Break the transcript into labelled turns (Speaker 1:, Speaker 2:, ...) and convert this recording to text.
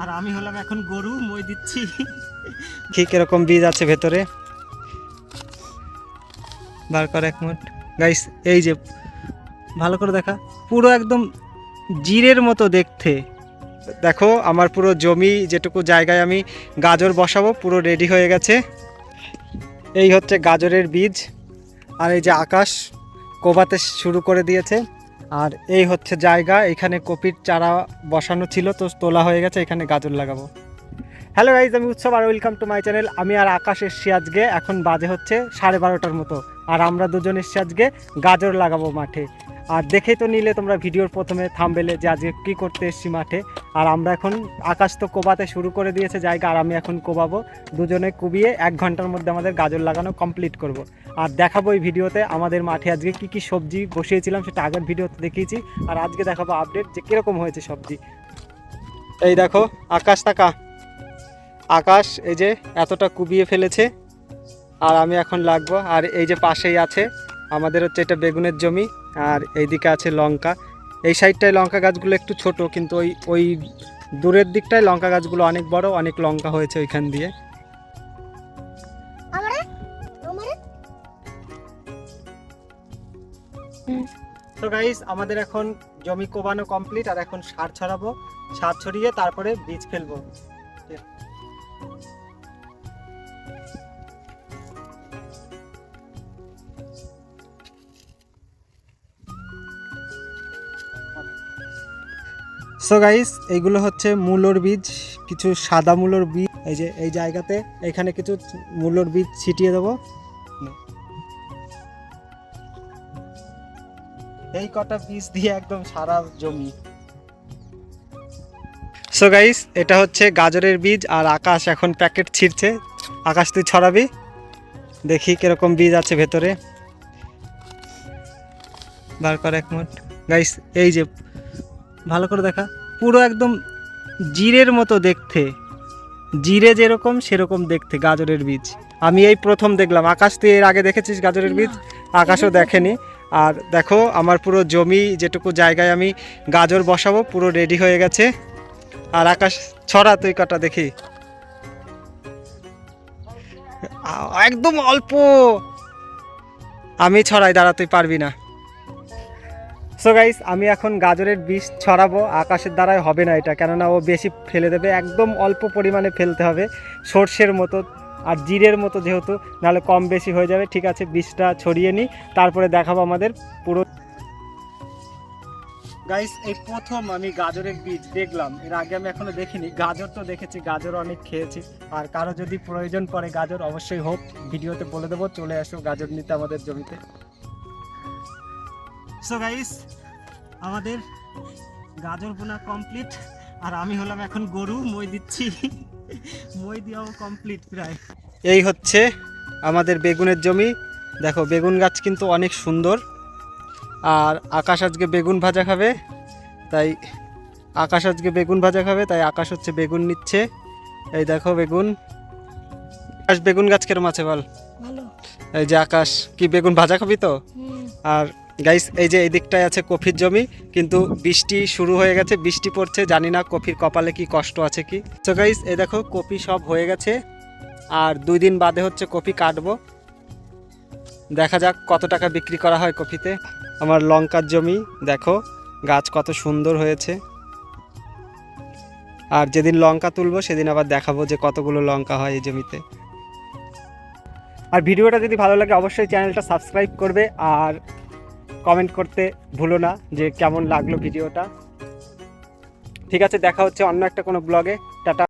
Speaker 1: আর আমি হলাম এখন গরু, মই দিচ্ছি।
Speaker 2: কি, কীরকম বীজ আছে ভেতরে? বার কর এক মিনিট গাইস এই যে, ভালো করে দেখা। পুরো একদম জিরের মতো দেখতে। দেখো, আমার পুরো জমি, যেটুকু জায়গায় আমি গাজর বসাবো, পুরো রেডি হয়ে গেছে। এই হচ্ছে গাজরের বীজ। আর এই যে আকাশ কোবাতে শুরু করে দিয়েছে। আর এই হচ্ছে জায়গা, এখানে কপির চারা বসানো ছিল, তো তোলা হয়ে গেছে, এখানে গাজর লাগাবো। হ্যালো গাইজ আমি উৎসব আর ওয়েলকাম টু মাই চ্যানেল আমি আর আকাশ এসছি আজকে, এখন বাজে হচ্ছে সাড়ে বারোটার মতো। আর আমরা দুজন এসছি আজকে গাজর লাগাবো মাঠে। আর দেখেই তো নিলে তোমরা ভিডিওর প্রথমে থামবেলে যে আজকে কী করতে এসছি মাঠে। আর আমরা এখন আকাশ তো কোবাতে শুরু করে দিয়েছে জায়গা, আর আমি এখন কোবাবো। দুজনে কুবিয়ে এক ঘণ্টার মধ্যে আমাদের গাজর লাগানো কমপ্লিট করব। আর দেখাবো এই ভিডিওতে আমাদের মাঠে আজকে কি কি সবজি বসিয়েছিলাম, সেটা আগের ভিডিওতে দেখিয়েছি। আর আজকে দেখাবো আপডেট যে কীরকম হয়েছে সবজি। এই দেখো, আকাশ তাকা আকাশ এই যে এতটা কুবিয়ে ফেলেছে, আর আমি এখন লাগবো। আর এই যে পাশেই আছে, আমাদের হচ্ছে এটা বেগুনের জমি। আর এইদিকে আছে লঙ্কা। এই সাইডটায় লঙ্কা গাছগুলো একটু ছোট কিন্তু ওই ওই দূরের দিকটায় লঙ্কা গাছগুলো অনেক বড় অনেক লঙ্কা হয়েছে ওইখান দিয়ে। তো গাইস আমাদের এখন জমি কোবানো কমপ্লিট আর এখন সার ছড়াবো সার ছড়িয়ে তারপরে বীজ ফেলব। সো গাইস এইগুলো হচ্ছে মূলোর বীজ, কিছু সাদা মূলোর বীজ। এই যে, এই জায়গাতে এখানে কিছু মূলোর বীজ ছিটিয়ে দেবো। এই কটা বীজ দিয়ে একদম সারা জমি। সো গাইস এটা হচ্ছে গাজরের বীজ, আর আকাশ এখন প্যাকেট ছিঁড়ছে। আকাশ, তুই ছড়াবি? দেখি কীরকম বীজ আছে ভেতরে। বার কর এক মিনিট গাইস এই যে ভালো করে দেখা। পুরো একদম জিরের মতো দেখতে। জিরে যেরকম সেরকম দেখতে গাজরের বীজ। আমি এই প্রথম দেখলাম। আকাশ তুই এর আগে দেখেছিস গাজরের বীজ? আকাশও দেখেনি। আর দেখো আমার পুরো জমি যেটুকু জায়গায় আমি গাজর বসাবো পুরো রেডি হয়ে গেছে। আর আকাশ ছড়া তুই কটা দেখি। একদম অল্প। আমি ছড়াই দাঁড়া তুই পারবি না। সো গাইস আমি এখন গাজরের বীজ ছড়াবো, আকাশের দ্বারাই হবে না এটা, কেননা ও বেশি ফেলে দেবে, একদম অল্প পরিমাণে ফেলতে হবে, সর্ষের মতো আর জিরের মতো যেহেতু, নাহলে কম বেশি হয়ে যাবে, ঠিক আছে বীজটা ছড়িয়ে নিই, তারপরে দেখাবো আমাদের পুরো। গাইস এই প্রথম আমি গাজরের বীজ দেখলাম, এর আগে আমি এখনও দেখিনি, গাজর তো দেখেছি, গাজর অনেক খেয়েছি, আর কারও যদি প্রয়োজন পড়ে গাজর, অবশ্যই হোক, ভিডিওতে বলে দেবো, চলে আসো গাজর নিতে আমাদের জমিতে। সো গাইস আমাদের গাজর বোনা কমপ্লিট আর আমি হলাম এখন গরু মই দিচ্ছি মই দিয়াও কমপ্লিট প্রায়। এই হচ্ছে আমাদের বেগুনের জমি। দেখো বেগুন গাছ কিন্তু অনেক সুন্দর আর আকাশ আজকে বেগুন ভাজা খাবে তাই আকাশ আজকে বেগুন ভাজা খাবে তাই আকাশ হচ্ছে বেগুন নিচ্ছে। এই দেখো বেগুন। আকাশ বেগুন গাছ কেরম আছে বল? এই যে আকাশ কি বেগুন ভাজা খাবি তো? আর গাইস এই যে এই দিকটায় আছে কফির জমি, কিন্তু বৃষ্টি শুরু হয়ে গেছে, বৃষ্টি পড়ছে, জানি না কফির কপালে কি কষ্ট আছে কি। তো গাইস এই দেখো, কপি সব হয়ে গেছে, আর দুই দিন বাদে হচ্ছে কপি কাটবো। দেখা যাক কত টাকা বিক্রি করা হয় কপিতে আমার লঙ্কার জমি, দেখো, গাছ কত সুন্দর হয়েছে। আর যেদিন লঙ্কা তুলবো, সেদিন আবার দেখাবো যে কতগুলো লঙ্কা হয় এই জমিতে। আর ভিডিওটা যদি ভালো লাগে, অবশ্যই চ্যানেলটা সাবস্ক্রাইব করবে, আর কমেন্ট করতে ভুলো না যে কেমন লাগল ভিডিওটা ঠিক আছে, দেখা হচ্ছে অন্য একটা কোনো ব্লগে টাটা।